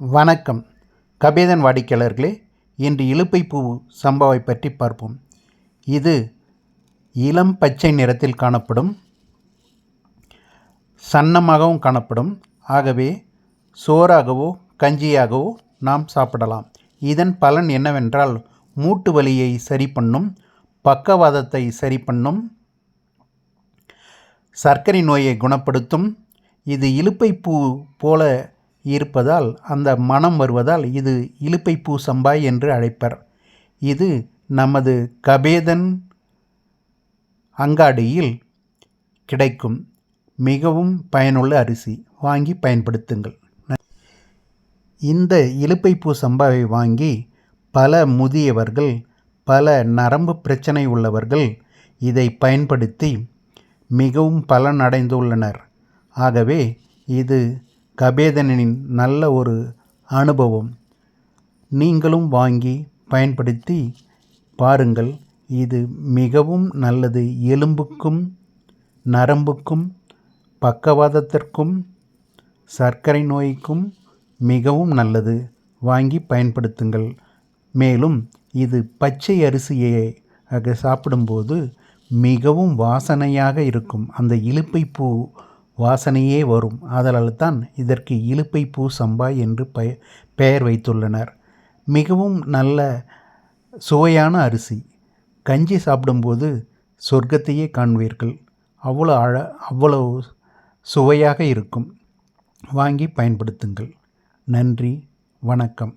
வணக்கம். கபேதன் வாடிக்கையாளர்களே இன்று இலுப்பை பூ சம்பாவை பற்றி பார்ப்போம். இது இளம் பச்சை நிறத்தில் காணப்படும் சன்னமாகவும் காணப்படும். ஆகவே சோறாகவோ கஞ்சியாகவோ நாம் சாப்பிடலாம். இதன் பலன் என்னவென்றால் மூட்டு வலியை சரி பண்ணும் பக்கவாதத்தை சரி பண்ணும் சர்க்கரை நோயை குணப்படுத்தும். இது இழுப்பை பூ போல இருப்பதால் அந்த மனம் வருவதால் இது இலுப்பை பூ சம்பாய் என்று அழைப்பர். இது நமது கபேதன் அங்காடியில் கிடைக்கும் மிகவும் பயனுள்ள அரிசி. வாங்கி பயன்படுத்துங்கள். இந்த இலுப்பை பூ சம்பாவை வாங்கி பல முதியவர்கள் பல நரம்பு பிரச்சனை உள்ளவர்கள் இதை பயன்படுத்தி மிகவும் பலனடைந்துள்ளனர். ஆகவே இது கபேதனின் நல்ல ஒரு அனுபவம். நீங்களும் வாங்கி பயன்படுத்தி பாருங்கள். இது மிகவும் நல்லது. எலும்புக்கும் நரம்புக்கும் பக்கவாதத்திற்கும் சர்க்கரை நோய்க்கும் மிகவும் நல்லது. வாங்கி பயன்படுத்துங்கள். மேலும் இது பச்சை அரிசியை ஆக சாப்பிடும்போது மிகவும் வாசனையாக இருக்கும். அந்த இலுப்பை பூ வாசனையே வரும். ஆதலால் தான் இதற்கு இலுப்பை பூ சம்பா என்று பெய பெயர் வைத்துள்ளனர். மிகவும் நல்ல சுவையான அரிசி. கஞ்சி சாப்பிடும்போது சொர்க்கத்தையே காண்பீர்கள். அவ்வளோ அழ அவ்வளோ சுவையாக இருக்கும். வாங்கி பயன்படுத்துங்கள். நன்றி. வணக்கம்.